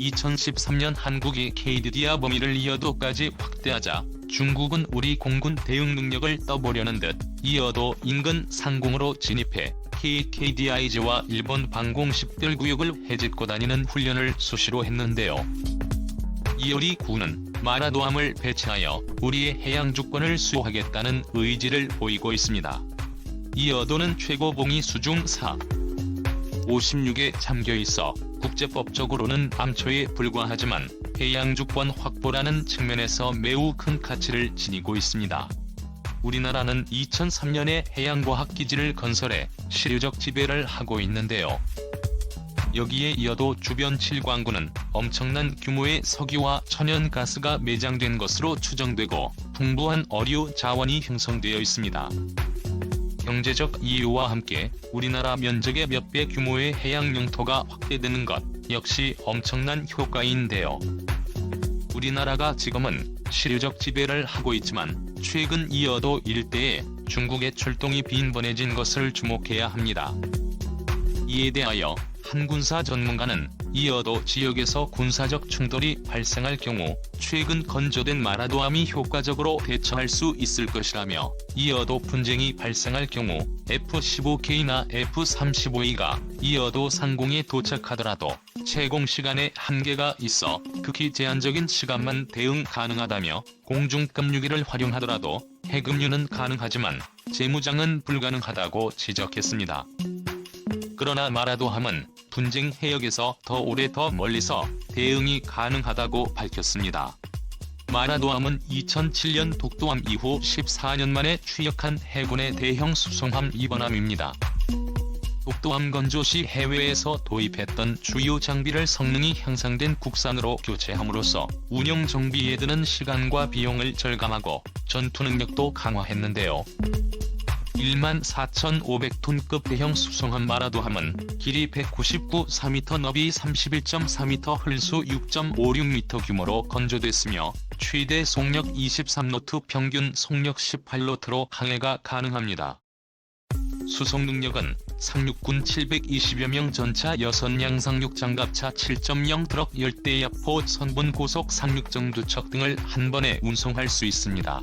2013년 한국이 KDDI 범위를 이어도까지 확대하자 중국은 우리 공군 대응 능력을 떠보려는 듯 이어도 인근 상공으로 진입해 KKDIG와 일본 방공 10들 구역을 해집고 다니는 훈련을 수시로 했는데요. 이어리 군은 마라도함을 배치하여 우리의 해양 주권을 수호하겠다는 의지를 보이고 있습니다. 이어도는 최고봉이 수중 4. 56에 잠겨 있어 국제법적으로는 암초에 불과하지만 해양 주권 확보라는 측면에서 매우 큰 가치를 지니고 있습니다. 우리나라는 2003년에 해양과학기지를 건설해 시류적 지배를 하고 있는데요. 여기에 이어도 주변 7광구는 엄청난 규모의 석유와 천연가스가 매장된 것으로 추정되고 풍부한 어류 자원이 형성되어 있습니다. 경제적 이유와 함께 우리나라 면적의 몇 배 규모의 해양 영토가 확대되는 것 역시 엄청난 효과인데요. 우리나라가 지금은 시류적 지배를 하고 있지만 최근 이어도 일대에 중국의 출동이 빈번해진 것을 주목해야 합니다. 이에 대하여 한 군사 전문가는 이어도 지역에서 군사적 충돌이 발생할 경우 최근 건조된 마라도함이 효과적으로 대처할 수 있을 것이라며 이어도 분쟁이 발생할 경우 F-15K나 F-35E가 이어도 상공에 도착하더라도 채공 시간에 한계가 있어 극히 제한적인 시간만 대응 가능하다며 공중급유기를 활용하더라도 해금류는 가능하지만 재무장은 불가능하다고 지적했습니다. 그러나 마라도함은 분쟁 해역에서 더 오래 더 멀리서 대응이 가능하다고 밝혔습니다. 마라도함은 2007년 독도함 이후 14년 만에 취역한 해군의 대형 수송함 이번함입니다. 독도함 건조 시 해외에서 도입했던 주요 장비를 성능이 향상된 국산으로 교체함으로써 운영 정비에 드는 시간과 비용을 절감하고 전투 능력도 강화했는데요. 14,500톤급 대형 수송함 마라도함은 길이 199 4m 너비 31.4m 흘수 6.56m 규모로 건조됐으며 최대 속력 23노트 평균 속력 18노트로 항해가 가능합니다. 수송 능력은 상륙군 720여 명 전차 6량 상륙 장갑차 7.0 트럭 10대 야포 선분 고속 상륙 정두척 등을 한 번에 운송할 수 있습니다.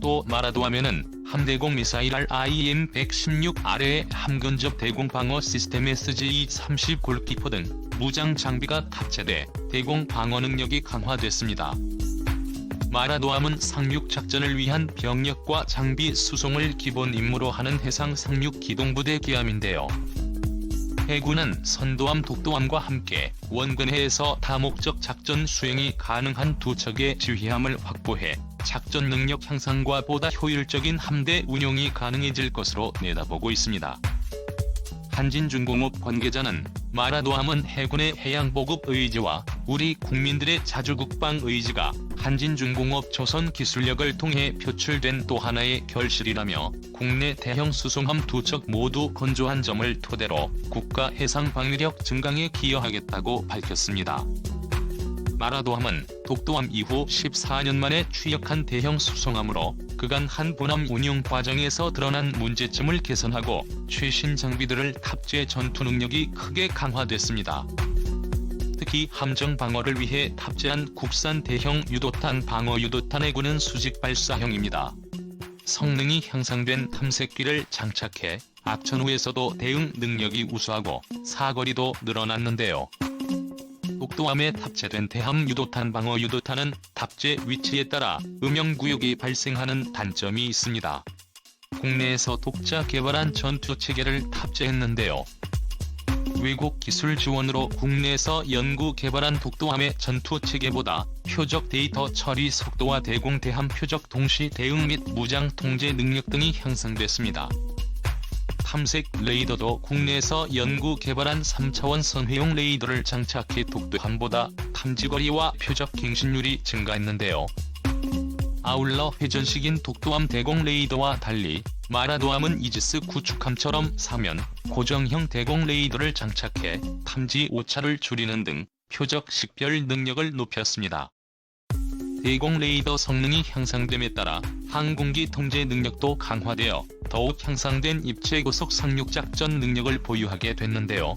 또 마라도하면은 함대공 미사일 RIM-116 아래의 함근접 대공 방어 시스템 SG-30 골키퍼 등 무장 장비가 탑재돼 대공 방어 능력이 강화됐습니다. 마라도함은 상륙 작전을 위한 병력과 장비 수송을 기본 임무로 하는 해상 상륙 기동부대 기함인데요. 해군은 선도함 독도함과 함께 원근해에서 다목적 작전 수행이 가능한 두 척의 지휘함을 확보해 작전 능력 향상과 보다 효율적인 함대 운용이 가능해질 것으로 내다보고 있습니다. 한진중공업 관계자는 마라도함은 해군의 해양보급 의지와 우리 국민들의 자주국방 의지가 한진중공업 조선 기술력을 통해 표출된 또 하나의 결실이라며 국내 대형 수송함 두 척 모두 건조한 점을 토대로 국가 해상 방위력 증강에 기여하겠다고 밝혔습니다. 마라도함은 독도함 이후 14년 만에 취역한 대형 수송함으로 그간 한 본함 운용 과정에서 드러난 문제점을 개선하고 최신 장비들을 탑재 전투 능력이 크게 강화됐습니다. 특히 함정 방어를 위해 탑재한 국산 대형 유도탄 방어 유도탄 해군은 수직 발사형입니다. 성능이 향상된 탐색기를 장착해 악천 후에서도 대응 능력이 우수하고 사거리도 늘어났는데요. 독도함에 탑재된 대함 유도탄 방어 유도탄은 탑재 위치에 따라 음영 구역이 발생하는 단점이 있습니다. 국내에서 독자 개발한 전투 체계를 탑재했는데요. 외국 기술 지원으로 국내에서 연구 개발한 독도함의 전투 체계보다 표적 데이터 처리 속도와 대공 대함 표적 동시 대응 및 무장 통제 능력 등이 향상됐습니다. 탐색 레이더도 국내에서 연구 개발한 3차원 선회용 레이더를 장착해 독도함보다 탐지거리와 표적 갱신율이 증가했는데요. 아울러 회전식인 독도함 대공 레이더와 달리 마라도함은 이지스 구축함처럼 사면 고정형 대공 레이더를 장착해 탐지 오차를 줄이는 등 표적 식별 능력을 높였습니다. 대공 레이더 성능이 향상됨에 따라 항공기 통제 능력도 강화되어 더욱 향상된 입체 고속 상륙 작전 능력을 보유하게 됐는데요.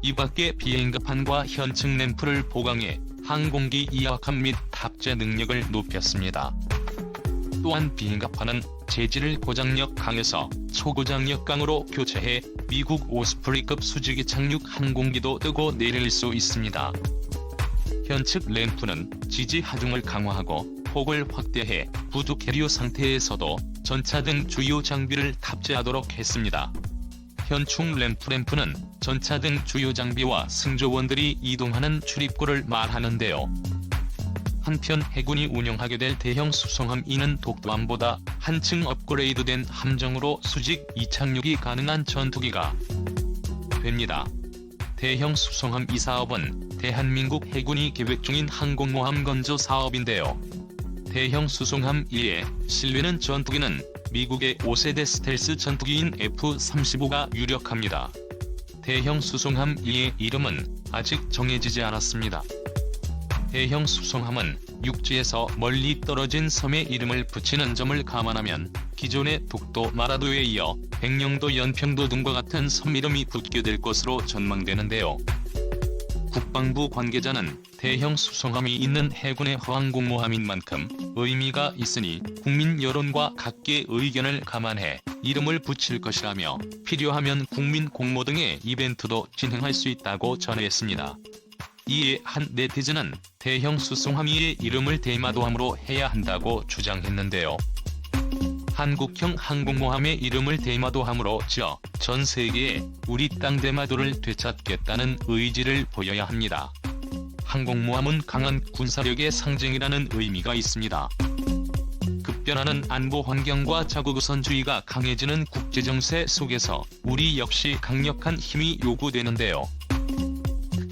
이 밖에 비행급판과 현층 램프를 보강해 항공기 이약함 및 탑재 능력을 높였습니다. 또한 비행갑판은 재질 고장력 강에서 초고장력 강으로 교체해 미국 오스프리급 수직이 착륙 항공기도 뜨고 내릴 수 있습니다. 현측 램프는 지지 하중을 강화하고 폭을 확대해 부두 캐리어 상태에서도 전차 등 주요 장비를 탑재하도록 했습니다. 현충 램프 램프는 전차 등 주요 장비와 승조원들이 이동하는 출입구를 말하는데요. 한편 해군이 운영하게 될 대형 수송함 이는 독도함보다 한층 업그레이드된 함정으로 수직 이착륙이 가능한 전투기가 됩니다. 대형 수송함 이 사업은 대한민국 해군이 계획 중인 항공모함 건조 사업인데요. 대형 수송함 2의 실내는 전투기는 미국의 5세대 스텔스 전투기인 F-35가 유력합니다. 대형 수송함 2의 이름은 아직 정해지지 않았습니다. 대형 수송함은 육지에서 멀리 떨어진 섬에 이름을 붙이는 점을 감안하면 기존의 독도 마라도에 이어 백령도 연평도 등과 같은 섬 이름이 붙게 될 것으로 전망되는데요. 국방부 관계자는 대형 수송함이 있는 해군의 항공모함인 만큼 의미가 있으니 국민 여론과 각계의 의견을 감안해 이름을 붙일 것이라며 필요하면 국민 공모 등의 이벤트도 진행할 수 있다고 전했습니다. 이에 한 네티즌은 대형 수송함2의 이름을 대마도함으로 해야 한다고 주장했는데요. 한국형 항공모함의 이름을 대마도함으로 지어 전 세계에 우리 땅 대마도를 되찾겠다는 의지를 보여야 합니다. 항공모함은 강한 군사력의 상징이라는 의미가 있습니다. 급변하는 안보 환경과 자국우선주의가 강해지는 국제정세 속에서 우리 역시 강력한 힘이 요구되는데요.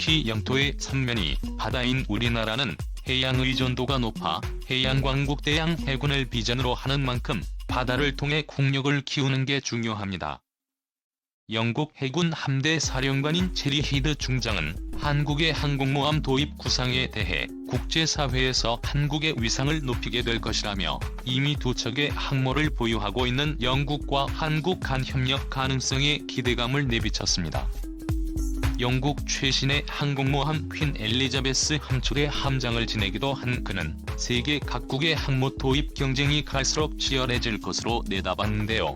특히 영토의 삼면이 바다인 우리나라는 해양 의존도가 높아 해양광국 대양 해군을 비전으로 하는 만큼 바다를 통해 국력을 키우는 게 중요합니다. 영국 해군 함대 사령관인 체리 히드 중장은 한국의 항공모함 도입 구상에 대해 국제사회에서 한국의 위상을 높이게 될 것이라며 이미 두 척의 항모를 보유하고 있는 영국과 한국 간 협력 가능성에 기대감을 내비쳤습니다. 영국 최신의 항공모함 퀸 엘리자베스 함출의 함장을 지내기도 한 그는 세계 각국의 항모 도입 경쟁이 갈수록 치열해질 것으로 내다봤는데요.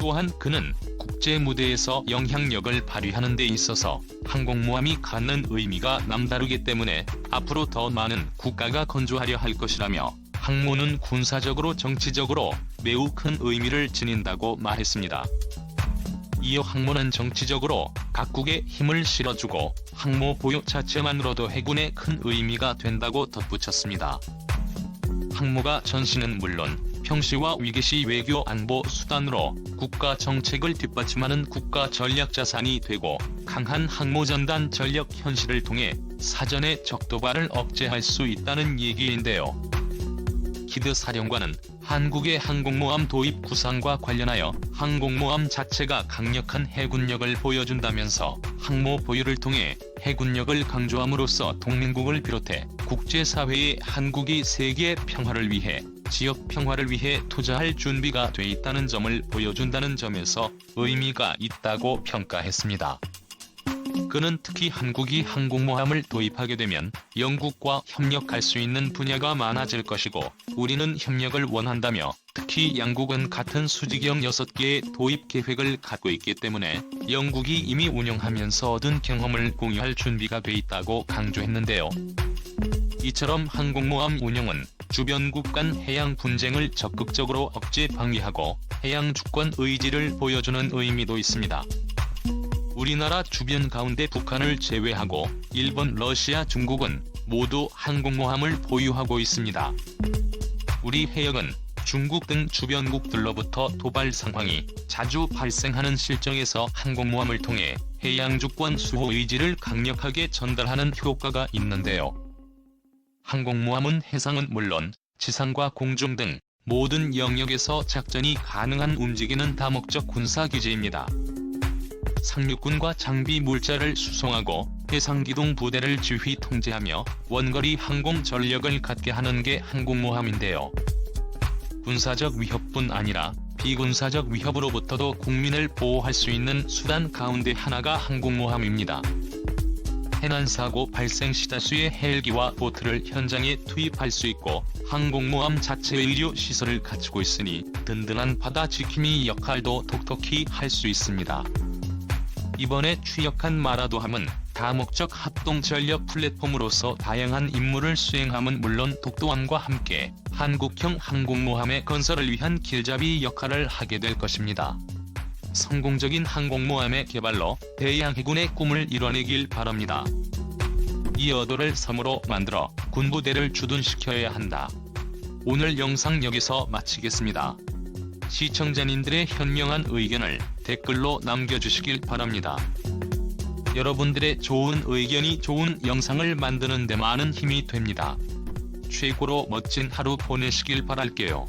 또한 그는 국제 무대에서 영향력을 발휘하는 데 있어서 항공모함이 갖는 의미가 남다르기 때문에 앞으로 더 많은 국가가 건조하려 할 것이라며 항모는 군사적으로 정치적으로 매우 큰 의미를 지닌다고 말했습니다. 이어 항모는 정치적으로 각국에 힘을 실어주고 항모 보유 자체만으로도 해군에 큰 의미가 된다고 덧붙였습니다. 항모가 전시는 물론 평시와 위기시 외교 안보 수단으로 국가 정책을 뒷받침하는 국가 전략 자산이 되고 강한 항모 전단 전력 현실을 통해 사전에 적도발을 억제할 수 있다는 얘기인데요. 키드 사령관은 한국의 항공모함 도입 구상과 관련하여 항공모함 자체가 강력한 해군력을 보여준다면서 항모 보유를 통해 해군력을 강조함으로써 동맹국을 비롯해 국제사회에 한국이 세계 평화를 위해 지역 평화를 위해 투자할 준비가 돼 있다는 점을 보여준다는 점에서 의미가 있다고 평가했습니다. 그는 특히 한국이 항공모함을 도입하게 되면 영국과 협력할 수 있는 분야가 많아질 것이고 우리는 협력을 원한다며 특히 양국은 같은 수직형 6개의 도입 계획을 갖고 있기 때문에 영국이 이미 운영하면서 얻은 경험을 공유할 준비가 돼 있다고 강조했는데요. 이처럼 항공모함 운영은 주변국 간 해양 분쟁을 적극적으로 억제 방위하고 해양 주권 의지를 보여주는 의미도 있습니다. 우리나라 주변 가운데 북한을 제외하고 일본, 러시아, 중국은 모두 항공모함을 보유하고 있습니다. 우리 해역은 중국 등 주변국들로부터 도발 상황이 자주 발생하는 실정에서 항공모함을 통해 해양 주권 수호 의지를 강력하게 전달하는 효과가 있는데요. 항공모함은 해상은 물론 지상과 공중 등 모든 영역에서 작전이 가능한 움직이는 다목적 군사기지입니다. 상륙군과 장비 물자를 수송하고 해상기동 부대를 지휘 통제하며 원거리 항공 전력을 갖게 하는 게 항공모함인데요. 군사적 위협뿐 아니라 비군사적 위협으로부터도 국민을 보호할 수 있는 수단 가운데 하나가 항공모함입니다. 해난 사고 발생 시 다수의 헬기와 보트를 현장에 투입할 수 있고 항공모함 자체 의료 시설을 갖추고 있으니 든든한 바다 지킴이 역할도 톡톡히 할 수 있습니다. 이번에 취역한 마라도함은 다목적 합동 전력 플랫폼으로서 다양한 임무를 수행함은 물론 독도함과 함께 한국형 항공모함의 건설을 위한 길잡이 역할을 하게 될 것입니다. 성공적인 항공모함의 개발로 대양 해군의 꿈을 이뤄내길 바랍니다. 이 여도를 섬으로 만들어 군부대를 주둔시켜야 한다. 오늘 영상 여기서 마치겠습니다. 시청자님들의 현명한 의견을 댓글로 남겨주시길 바랍니다. 여러분들의 좋은 의견이 좋은 영상을 만드는 데 많은 힘이 됩니다. 최고로 멋진 하루 보내시길 바랄게요.